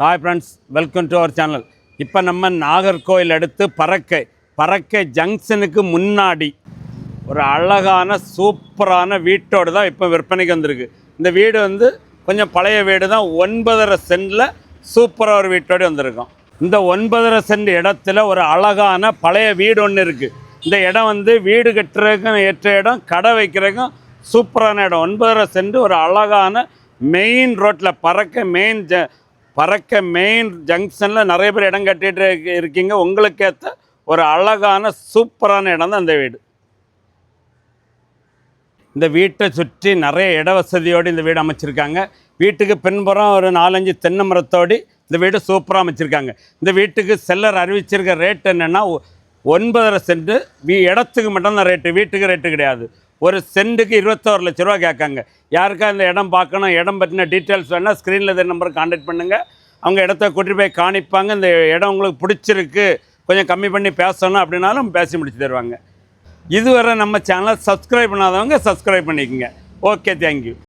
Hi friends welcome to our channel இப்போ நம்ம நாகர்கோயில் அடுத்து பறக்கை பறக்கை ஜங்ஷனுக்கு முன்னாடி. ஒரு அழகான சூப்பரான வீட்டோடு தான் இப்போ விற்பனைக்கு வந்திருக்கு. இந்த வீடு வந்து கொஞ்சம் பழைய வீடு தான் ஒன்பதரை சென்டில் சூப்பராக ஒரு வீட்டோடு வந்திருக்கோம். இந்த ஒன்பதரை சென்ட் இடத்துல ஒரு அழகான பழைய வீடு ஒன்று இருக்குது இந்த இடம் வந்து வீடு கட்டுறதுக்கும் ஏற்ற இடம் கடை வைக்கிறதுக்கும் சூப்பரான இடம். ஒன்பதரை சென்ட் ஒரு அழகான மெயின் ரோட்டில் பறக்க மெயின் ஜ பறக்க மெயின் ஜங்ஷனில் நிறைய பேர் இடம் கட்டிட்டு இருக்கீங்க. உங்களுக்கு ஏற்ற ஒரு அழகான சூப்பரான இடம் தான் அந்த வீடு. இந்த வீட்டை சுற்றி நிறைய இட வசதியோடு இந்த வீடு அமைச்சிருக்காங்க. வீட்டுக்கு பின்புறம் ஒரு நாலஞ்சு தென்னை மரத்தோடு இந்த வீடு சூப்பராக அமைச்சிருக்காங்க. இந்த வீட்டுக்கு செல்லர் அறிவிச்சிருக்க ரேட் என்னென்னா ஒன்பதரை சென்ட்டு வீ இடத்துக்கு மட்டும்தான் ரேட்டு வீட்டுக்கு ரேட்டு கிடையாது. ஒரு சென்ட்டுக்கு இருபத்தோரு லட்ச ரூபா கேட்காங்க. யாருக்கா இந்த இடம் பார்க்கணும் இடம் பற்றின டீட்டெயில்ஸ் வேணால் ஸ்க்ரீனில் இந்த நம்பருக்கு காண்டாக்ட் பண்ணுங்கள் அவங்க இடத்த கூட்டிட்டு போய் காணிப்பாங்க. இந்த இடம் உங்களுக்கு பிடிச்சிருக்கு கொஞ்சம் கம்மி பண்ணி பேசணும் அப்படின்னாலும் பேசி முடிச்சு தருவாங்க. இதுவரை நம்ம சேனலை சப்ஸ்கிரைப் பண்ணாதவங்க சப்ஸ்கிரைப் பண்ணிக்கோங்க. Okay thank you